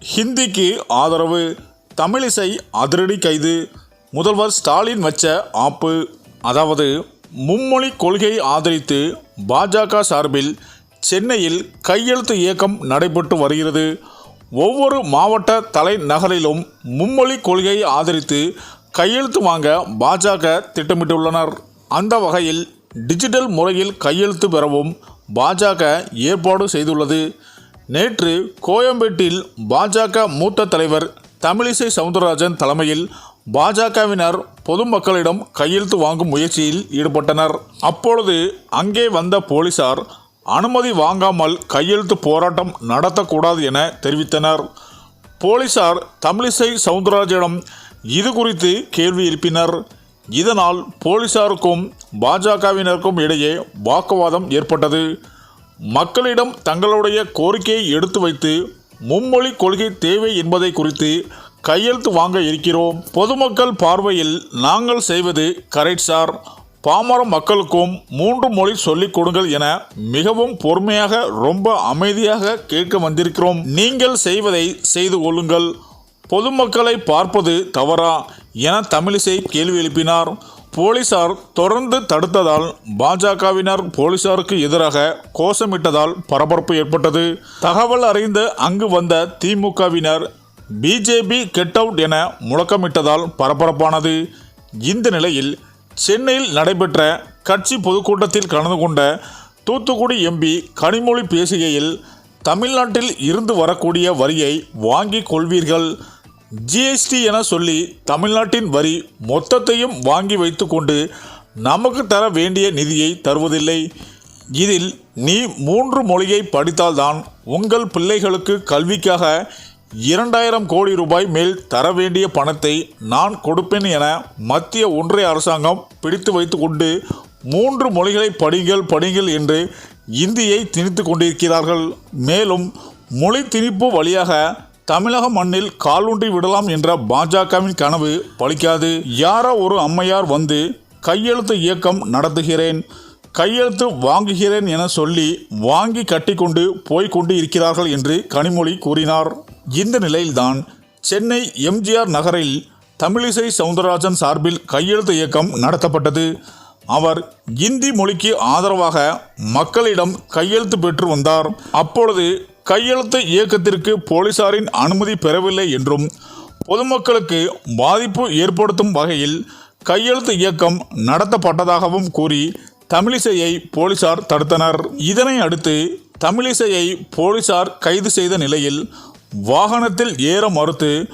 ஹிந்திக்கு ஆதரவு. தமிழிசை அதிரடி கைது. முதல்வர் ஸ்டாலின் வச்ச ஆப்பு. அதாவது மும்மொழி கொள்கையை ஆதரித்து பாஜக சார்பில் சென்னையில் கையெழுத்து இயக்கம் நடைபெற்று வருகிறது. ஒவ்வொரு மாவட்ட தலைநகரிலும் மும்மொழி கொள்கையை ஆதரித்து கையெழுத்து வாங்க பாஜக திட்டமிட்டுள்ளனர். அந்த வகையில் டிஜிட்டல் முறையில் கையெழுத்து பெறவும் பாஜக ஏற்பாடு செய்துள்ளது. நேற்று கோயம்பேட்டில் பாஜக மூத்த தலைவர் தமிழிசை சவுந்தரராஜன் தலைமையில் பாஜகவினர் பொதுமக்களிடம் கையெழுத்து வாங்கும் முயற்சியில் ஈடுபட்டனர். அப்பொழுது அங்கே வந்த போலீசார் அனுமதி வாங்காமல் கையெழுத்து போராட்டம் நடத்தக்கூடாது என தெரிவித்தனர். போலீசார் தமிழிசை சவுந்தரராஜனிடம் இது குறித்து கேள்வி எழுப்பினர். இதனால் போலீசாருக்கும் பாஜகவினருக்கும் இடையே வாக்குவாதம் ஏற்பட்டது. மக்களிடம் தங்களுடைய கோரிக்கையை எடுத்து வைத்து மும்மொழி கொள்கை தேவை என்பதை குறித்து கையெழுத்து வாங்க இருக்கிறோம். பொதுமக்கள் பார்வையில் நாங்கள் செய்வது கரெக்ட் சார். பாமர மக்களுக்கும் மூன்று மொழி சொல்லிக் கொடுங்கள் என மிகவும் பொறுமையாக ரொம்ப அமைதியாக கேட்க வந்திருக்கிறோம். நீங்கள் செய்வதை செய்து கொள்ளுங்கள். பொதுமக்களை பார்ப்பது தவறா என தமிழிசை கேள்வி எழுப்பினார். போலீசார் தொடர்ந்து தடுத்ததால் பாஜகவினர் போலீசாருக்கு எதிராக கோஷமிட்டதால் பரபரப்பு ஏற்பட்டது. தகவல் அறிந்து அங்கு வந்த திமுகவினர் பிஜேபி கெட் அவுட் என முழக்கமிட்டதால் பரபரப்பானது. இந்த நிலையில் சென்னையில் நடைபெற்ற கட்சி பொதுக்கூட்டத்தில் கலந்து கொண்ட தூத்துக்குடி எம்பி கனிமொழி பேசுகையில் தமிழ்நாட்டில் இருந்து வரக்கூடிய வரியை வாங்கிக் கொள்வீர்கள். ஜிஎஸ்டி என சொல்லி தமிழ்நாட்டின் வரி மொத்தத்தையும் வாங்கி வைத்துக்கொண்டு நமக்கு தர வேண்டிய நிதியை தருவதில்லை. இதில் நீ மூன்று மொழியை படித்தால்தான் உங்கள் பிள்ளைகளுக்கு கல்விக்காக இரண்டாயிரம் கோடி ரூபாய் மேல் தர வேண்டிய பணத்தை நான் கொடுப்பேன் என மத்திய ஒன்றிய அரசாங்கம் பிடித்து வைத்துக்கொண்டு மூன்று மொழிகளை படிங்கள் படிங்கள் என்று இந்தியை திணித்து கொண்டிருக்கிறார்கள். மேலும் மொழி திணிப்பு வழியாக தமிழக மண்ணில் காலூன்றி விடலாம் என்ற பாஜகவின் கனவு பலிக்காது. யாரோ ஒரு அம்மையார் வந்து கையெழுத்து இயக்கம் நடத்துகிறேன் கையெழுத்து வாங்குகிறேன் என சொல்லி வாங்கி கட்டிக்கொண்டு போய்க்கொண்டு இருக்கிறார்கள் என்று கனிமொழி கூறினார். இந்த நிலையில்தான் சென்னை எம்ஜிஆர் நகரில் தமிழிசை சவுந்தரராஜன் சார்பில் கையெழுத்து இயக்கம் நடத்தப்பட்டது. அவர் இந்தி மொழிக்கு ஆதரவாக மக்களிடம் கையெழுத்து பெற்று வந்தார். அப்பொழுது கையெழுத்து இயக்கத்திற்கு போலீசாரின் அனுமதி பெறவில்லை என்றும் பொதுமக்களுக்கு பாதிப்பு ஏற்படுத்தும் வகையில் கையெழுத்து இயக்கம் நடத்தப்பட்டதாகவும் கூறி தமிழிசையை போலீசார் தடுத்தனர். இதனை அடுத்து தமிழிசையை போலீசார் கைது செய்த நிலையில் வாகனத்தில் ஏற மறுத்து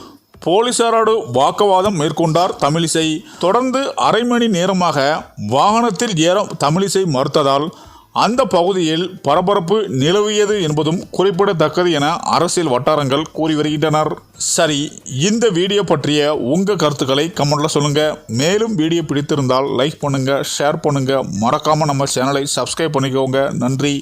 போலீசாரோடு வாக்குவாதம் மேற்கொண்டார் தமிழிசை. தொடர்ந்து அரை மணி நேரமாக வாகனத்தில் ஏற தமிழிசை மறுத்ததால் அந்த பகுதியில் பரபரப்பு நிலவியது என்பதும் குறிப்பிடத்தக்கது என அரசியல் வட்டாரங்கள் கூறி வருகின்றனர். சரி இந்த வீடியோ பற்றிய உங்கள் கருத்துக்களை கமெண்ட்டில் சொல்லுங்கள் மேலும் வீடியோ பிடித்திருந்தால் லைக் பண்ணுங்கள் ஷேர் பண்ணுங்கள் மறக்காமல் நம்ம சேனலை சப்ஸ்கிரைப் பண்ணிக்கோங்க. நன்றி.